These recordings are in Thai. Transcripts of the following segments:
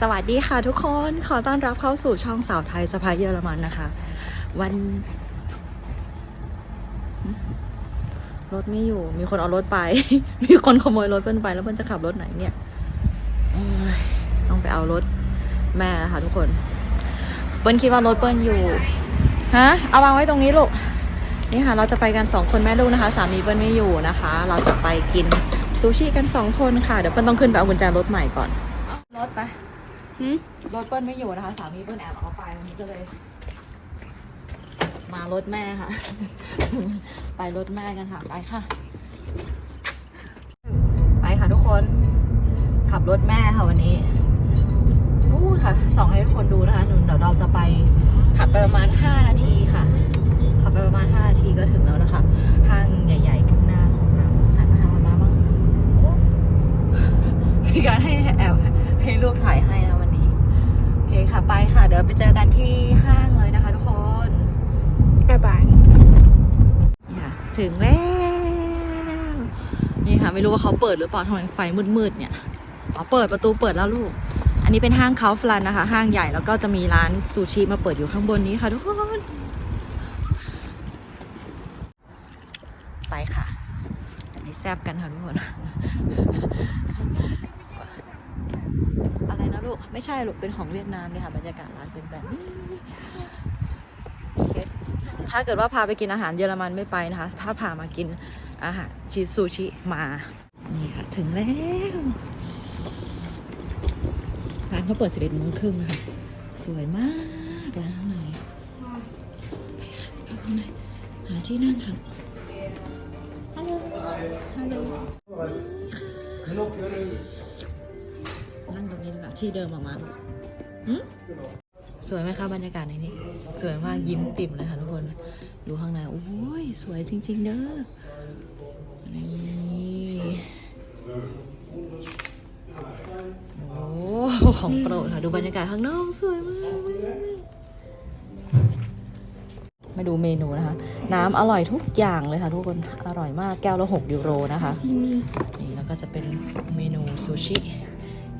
สวัสดีค่ะทุกคนขอต้อนรับเข้าสู่ช่องสาวไทยสะพายเยอรมันนะคะ วันรถไม่อยู่ มีคนเอารถไป มีคนขโมยรถเปิ้ลไป แล้วเปิ้ลจะขับรถไหนเนี่ยโอ้ยต้องไปเอารถแม่ค่ะทุกคน เปิ้ลคิดว่ารถเปิ้ลอยู่ฮะเอาวางไว้ตรงนี้ลูกนี่ค่ะ เราจะไปกันสองคนแม่ลูกนะคะสามีเปิ้ลไม่อยู่นะคะ เราจะไปกินซูชิกันสองคนค่ะเดี๋ยวเปิ้ลต้องขึ้นไปเอากุญแจรถใหม่ก่อนรถไป รถเปิ้ลไม่อยู่นะคะ สามีเปิ้ลแอบเอาไปวันนี้ก็เลย มารถแม่ค่ะ ไปรถแม่กันค่ะ ไปค่ะ ไปค่ะทุกคน ขับรถแม่ค่ะวันนี้นู่นค่ะส่องให้ทุกคนดูนะคะหนุนเดี๋ยวเราจะไปขับไปประมาณ 5 นาทีค่ะ ขับไปประมาณ 5 นาทีก็ถึงแล้วนะคะห้างใหญ่ๆข้างหน้าของเราหันมาทางมาบ้างมีการให้แอบให้ลูกถ่ายให้นะ เคค่ะไปค่ะ เดี๋ยวไปเจอกันที่ห้างเลยนะคะทุกคนบ๊ายบายนี่ค่ะถึงแล้ว นี่ค่ะ ไม่รู้ว่าเขาเปิดหรือเปล่าทำไมไฟมืดๆเนี่ยอ๋อเปิดประตูเปิดแล้วลูก อันนี้เป็นห้างเขาฟลันนะคะ ห้างใหญ่แล้วก็จะมีร้านซูชิมาเปิดอยู่ข้างบนนี้ค่ะทุกคนไปค่ะอันนี้แซบกันค่ะทุกคน อะไรนะลูก ไม่ใช่ลูก เป็นของเวียดนามเลยค่ะบรรยากาศร้านเป็นแบบนี้ถ้าเกิดว่าพาไปกินอาหารเยอรมันไม่ไปนะคะ ถ้าพามากินอาหารชีซูชิมา นี่ค่ะ ถึงแล้ว ร้านเขาเปิดสิบเอ็ดโมงครึ่งค่ะ สวยมากร้านข้างในไปค่ะเข้าข้างในหาที่นั่งค่ะฮัลโหลฮัลโหล ที่เดิมออกมาสวยไหมคะบรรยากาศในนี้ สวยมากยิ้มปิ่มเลยค่ะทุกคน ดูข้างใน โอ้ย สวยจริง ๆ เด้อ นี่โอ้ของโปรดค่ะ ดูบรรยากาศข้างนอกสวยมากมาดูเมนูนะคะ น้ำอร่อยทุกอย่างเลยค่ะทุกคน อร่อยมากแก้วละ6ยูโรนะคะ นี่แล้วก็จะเป็นเมนูซูชิ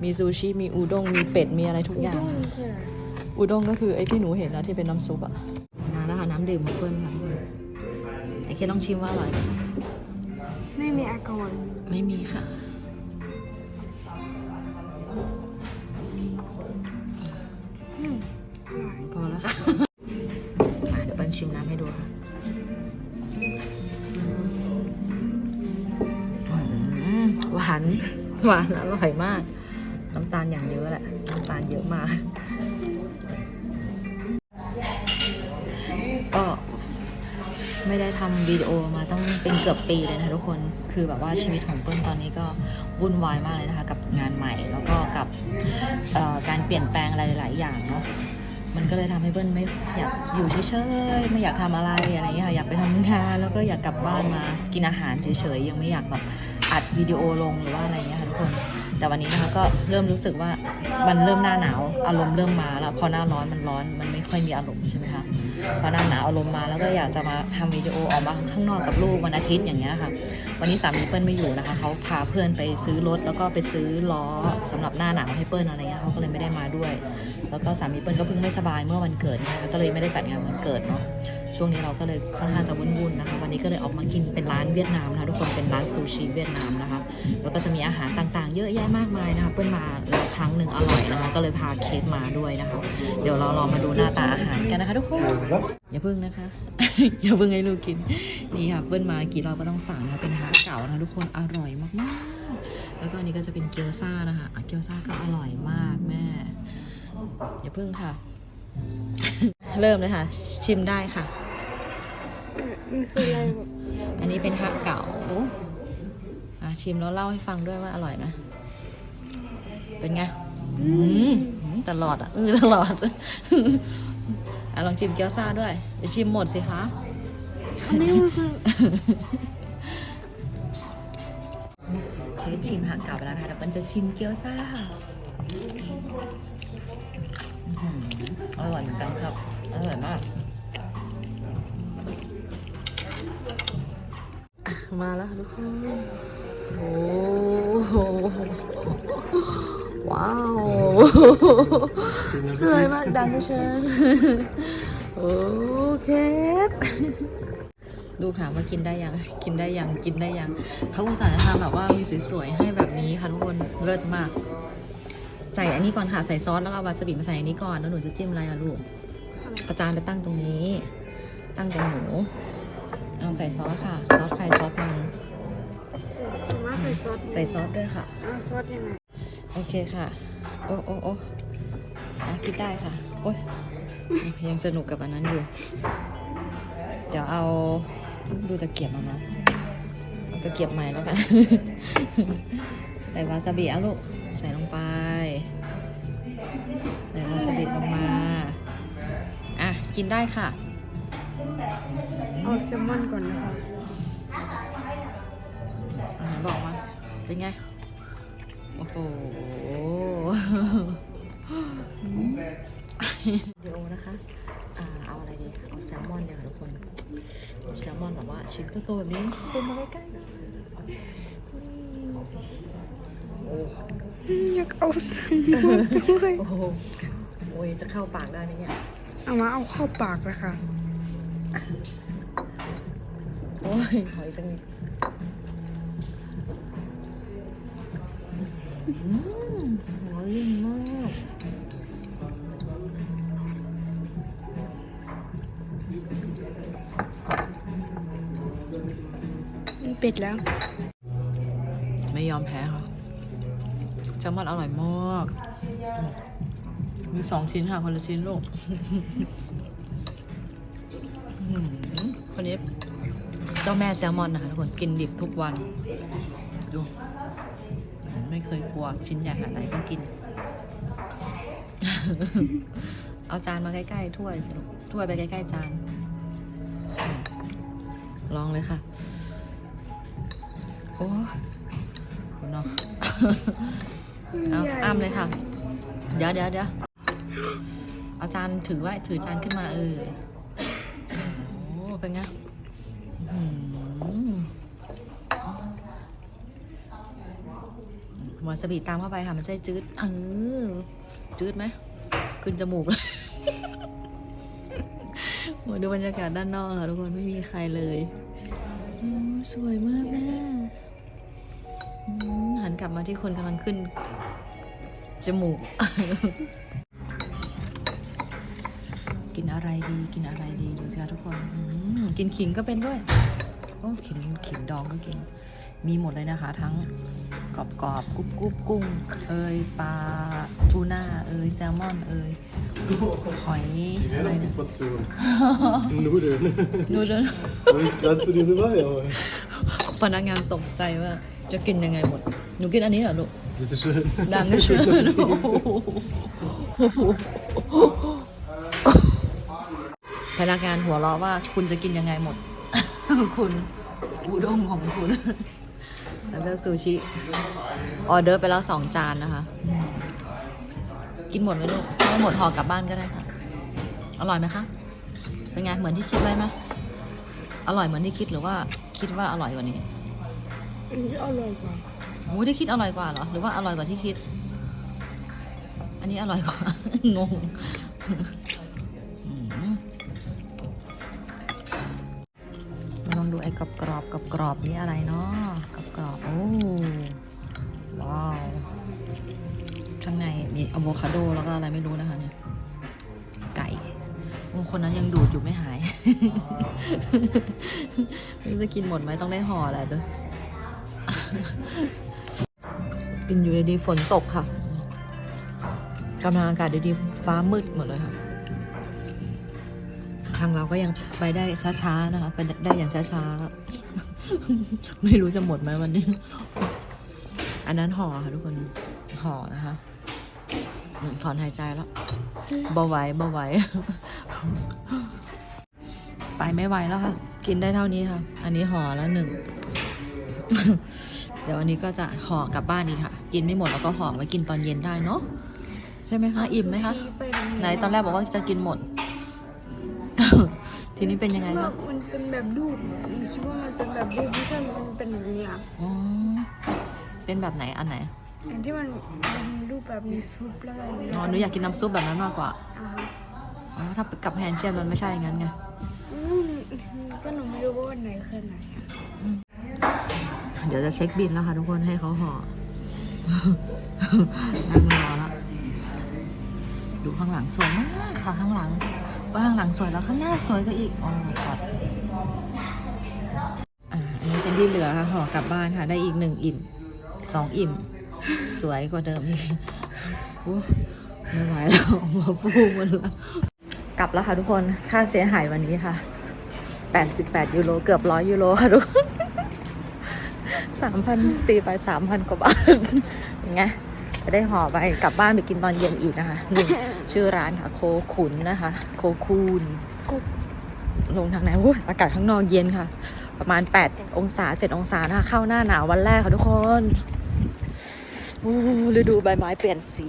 มีซูชิ มีอูด้ง มีเป็ด มีอะไรทุกอย่าง อูด้งก็คือไอ้ที่หนูเห็นนะที่เป็นน้ำซุปอะมาแล้วค่ะน้ำดื่มของเพื่อนค่ะไอ้เคลองชิมว่าอร่อยไหมไม่มีแอลกอฮอล์ไม่มีค่ะอืมอร่อยพอแล้วค่ะอะเดี๋ยวปันชิมน้ำให้ดูค่ะอืมหวาน หวานอร่อยมากน้ำตาลอย่างเยอะแหละน้ำตาลเยอะมากก็ไม่ได้ทำวิดีโอมาต้องเป็นเกือบปีเลยนะคะทุกคนคือแบบว่าชีวิตของเปิ้ลตอนนี้ก็วุ่นวายมากเลยนะคะ กับงานใหม่แล้วก็กับการเปลี่ยนแปลงอะไรหลายๆอย่างเนาะมันก็เลยทำให้เปิ้ลไม่อยากอยู่เฉยๆไม่อยากทำอะไรอะไรอย่างเงี้ยค่ะอยากไปทำงานแล้วก็อยากกลับบ้านมากินอาหารเฉยๆยังไม่อยากแบบอัดวิดีโอลงหรือว่าอะไรเงี้ยค่ะทุกคน แต่วันนี้นะคะก็เริ่มรู้สึกว่ามันเริ่มหน้าหนาวอารมณ์เริ่มมาแล้วพอหน้าร้อนมันร้อนมันไม่ค่อยมีอารมณ์ใช่ไหมคะพอหน้าหนาวอารมณ์มาแล้วก็อยากจะมาทำวิดีโอออกมาข้างนอกกับลูกวันอาทิตย์อย่างเงี้ยค่ะวันนี้สามีเปิ้ลไม่อยู่นะคะเขาพาเพื่อนไปซื้อรถแล้วก็ไปซื้อล้อสำหรับหน้าหนาวให้เปิ้ลอะไรเงี้ยเขาก็เลยไม่ได้มาด้วย แล้วก็สามีเปิ้ลก็เพิ่งไม่สบายเมื่อวันเกิดนะคะก็เลยไม่ได้จัดงานวันเกิดเนาะ ช่วงนี้เราก็เลยค่อนข้างจะวุ่นๆนะคะ วันนี้ก็เลยออกมากินเป็นร้านเวียดนามนะคะทุกคนเป็นร้านซูชิเวียดนามนะคะ แล้วก็จะมีอาหารต่างๆ เยอะแยะมากมายนะคะเปิ้ลมาแล้วครั้งหนึ่งอร่อยนะคะก็เลยพาเค้กมาด้วยนะคะ เดี๋ยวเราลองมาดูหน้าตาอาหารกันนะคะ ทุกคนอย่าเพิ่งนะคะ อย่าเพิ่งให้ลูกกินนี่ค่ะเปิ้ลมากี่รอบก็ต้องสั่งนะคะเป็นอาเก่านะคะทุกคนอร่อยมากๆ แล้วก็อันนี้ก็จะเป็นเกี๊ยวซ่านะคะอะเกี๊ยวซ่าก็อร่อยมากแม่อย่าเพิ่งค่ะ เริ่มเลยค่ะ ชิมได้ค่ะ มันคืออะไรแบบอันนี้เป็นฮะเก่าอะชิมแล้วเล่าให้ฟังด้วยว่าอร่อยไหมเป็นไงอืมตลอดอะเออตลอดอะลองชิมเกี๊ยวซ่าด้วยจะชิมหมดสิคะอันนี้มันคือเคสชิมหางเก่าไปแล้วนะคะเดี๋ยวมันจะชิมเกี๊ยวซ่าค่ะอื้อหืออร่อยเหมือนกันครับ อร่อยมาก มาแล้วค่ะทุกคนโอ้โหว้าวสวยมากดังเชิญโอเคลูกถามว่ากินได้ยังกินได้ยังกินได้ยังเขาอุตส่าห์จะทำแบบว่ามีสวยๆให้แบบนี้ค่ะทุกคนเลิศมาก ใส่อันนี้ก่อนค่ะใส่ซอสแล้วก็เอาวาซาบิมาใส่อันนี้ก่อนแล้วหนูจะจิ้มอะไรอะลูกประจานไปตั้งตรงนี้ ตั้งตรงหนู เอาใส่ซอสค่ะ ซอสไข่ซอสมันมาใส่ซอสใส่ซอสด้วยค่ะ เอาซอสยังไงโอเคค่ะ โอ้โอ้โอ้อะคิดได้ค่ะ โอ้ยยังสนุกกับอันนั้นอยู่ เดี๋ยวเอาดูตะเกียบมามาเอาตะเกียบใหม่แล้วกัน ใส่วาซาบิอะลูก ใส่ลงไป ใส่วาซาบิลงมา อะ กินได้ค่ะ เอาแซลมอนก่อนนะคะอ่าบอกมา เป็นไง โอ้โหเดี๋ยวนะคะอ่าเอาอะไรดี เอาแซลมอนเนี่ยค่ะทุกคนเอาแซลมอนแบบว่าชิ้นโตๆแบบนี้ซูมมาใกล้ๆหน่อยโอ้อยากเอาแซลมอนด้วยโอ้โหโอ้ยจะเข้าปากได้ไหมเนี่ย เอามาเอาเข้าปากเลยค่ะ โอ้ยขออีกสักนิดอืมหอมลิ่มมากมันปิดแล้ว ไม่ยอมแพ้ค่ะแซลมอนอร่อยมาก มีสองชิ้นค่ะคนละชิ้นลูก คนนี้เจ้าแม่แซลมอนนะคะทุกคนกินดิบทุกวัน ดู ไม่เคยกลัวชิ้นใหญ่ขนาดไหนก็กิน เอาจานมาใกล้ๆถ้วยสิลูกถ้วยไปใกล้ๆจาน ลองเลยค่ะ โอ้ยเนาะเอาอ้ามเลยค่ะ เดี๋ยวเดี๋ยวเดี๋ยวเอาจานถือไว้ถือจานขึ้นมาเออโอ้ เป็นไงอื้อหือวาซาบิตามเข้าไปค่ะ มันจะได้จืดเออจืดไหมขึ้นจมูกเลยโอ้ดูบรรยากาศด้านนอกค่ะทุกคนไม่มีใครเลยอืมสวยมากแม่อืมหันกลับมาที่คนกำลังขึ้น จมูก กินอะไรดีกินอะไรดีดูสิคะทุกคนอืมกินขิงก็เป็นด้วยโอ้ขิงขิงดองก็กิน มีหมดเลยนะคะ ทั้งกรอบกรอบๆกรุบกรุบกุ้ง เอยปลาทูน่าเอยแซลมอนเอยหอย Die อะไร wäre เนี่ย noch Portion. Nudeln. นูเดิล Aber ich kratze diese bei, aber. พนักงานตกใจว่าจะกินยังไงหมด หนูกินอันนี้เหรอลูก Bitte schön. ดังก็เชื่อ พนักงานหัวเราะว่าคุณจะกินยังไงหมด คุณอุด้งของคุณ แล้วก็ซูชิ ออเดอร์ไปแล้วสองจานนะคะ กินหมดไหมลูกไม่หมดห่อกลับบ้านก็ได้ค่ะ อร่อยไหมคะ เป็นไง เหมือนที่คิดไว้ไหมอร่อยเหมือนที่คิดหรือว่าคิดว่าอร่อยกว่านี้อันนี้อร่อยกว่าโอ้ที่คิดอร่อยกว่าเหรอ หรือว่าอร่อยกว่าที่คิด อันนี้อร่อยกว่า งง กรอบกรอบกรอบกรอบนี่อะไรเนาะกรอบกรอบโอ้ว้าวข้างในมีอะโวคาโดแล้วก็อะไรไม่รู้นะคะเนี่ยไก่โอ้คนนั้นยังดูดอยู่ไม่หายไม่รู้จะกินหมดไหมต้องได้ห่อแหละเด้อกินอยู่ดีๆฝนตกค่ะกำลังอากาศดีๆฟ้ามืดหมดเลยค่ะ ทางเราก็ยังไปได้ช้าๆนะคะ ไปได้อย่างช้าๆ ไม่รู้จะหมดไหมวันนี้ อันนั้นห่อค่ะทุกคน ห่อนะคะหนึ่งถอนหายใจแล้วเบาไหวเบาไหว ไปไม่ไหวแล้วค่ะ กินได้เท่านี้ค่ะ อันนี้ห่อแล้วหนึ่ง เดี๋ยววันนี้ก็จะห่อกลับบ้านอีกค่ะ กินไม่หมดแล้วก็ห่อไว้กินตอนเย็นได้เนาะใช่ไหมคะ อิ่มไหมคะ ไหนตอนแรกบอกว่าจะกินหมด ทีนี้เป็นยังไงว่าคะมันเป็นแบบรูปหนูคิดว่ามันเป็นแบบรูปไม่ใช่มันเป็นแบบนี้อะอ๋อเป็นแบบไหนอันไหนอันที่มันเป็นรูปแบบมีซุปแล้วอะไรอย่างเงี้ยอ๋อหนูอยากกินน้ำซุปแบบนั้นมากกว่าอ่าฮะอ๋อถ้ากับแฮนเชียนมันไม่ใช่อย่างนั้นไงอืมก็หนูไม่รู้ว่าวันไหนคือไหนอะเดี๋ยวจะเช็คบินแล้วค่ะทุกคนให้เขาห่อ นั่งรอแล้วดูข้างหลังสวยมากค่ะข้างหลัง ว่าข้างหลังสวยแล้วข้างหน้าสวยก็อีก โอ้กอดอ่าอันนี้เป็นที่เหลือค่ะห่อกลับบ้านค่ะ ได้อีกหนึ่งอิ่มสองอิ่ม สวยกว่าเดิมอีกโอ้ไม่ไหวแล้วหัวฟูหมดแล้วกลับแล้วค่ะทุกคน ค่าเสียหายวันนี้ค่ะ 88 ยูโร เกือบร้อยยูโรค่ะทุกคนสามพันตีไปสามพันกว่าบาทยังไง จะได้ห่อไปกลับบ้านไปกินตอนเย็นอีกนะคะนี่ชื่อร้านค่ะโคขุนนะคะ โคคูนลงทางไหนโอ้อากาศข้างนอกเย็นค่ะ ประมาณ 8 องศา 7 องศานะคะเข้าหน้าหนาววันแรกค่ะทุกคนฤดูใบไม้เปลี่ยนสี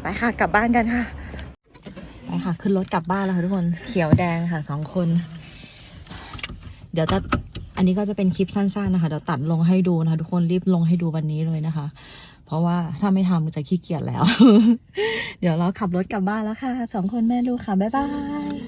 ไปค่ะกลับบ้านกันค่ะไปค่ะขึ้นรถกลับบ้านแล้วค่ะทุกคนเขียวแดงค่ะสองคน เดี๋ยวจะ อันนี้ก็จะเป็นคลิปสั้นๆนะคะเดี๋ยวตัดลงให้ดูนะคะทุกคนรีบลงให้ดูวันนี้เลยนะคะ เพราะว่าถ้าไม่ทำจะขี้เกียจแล้ว เดี๋ยวเราขับรถกลับบ้านแล้วค่ะสองคนแม่ลูกค่ะบ๊ายบาย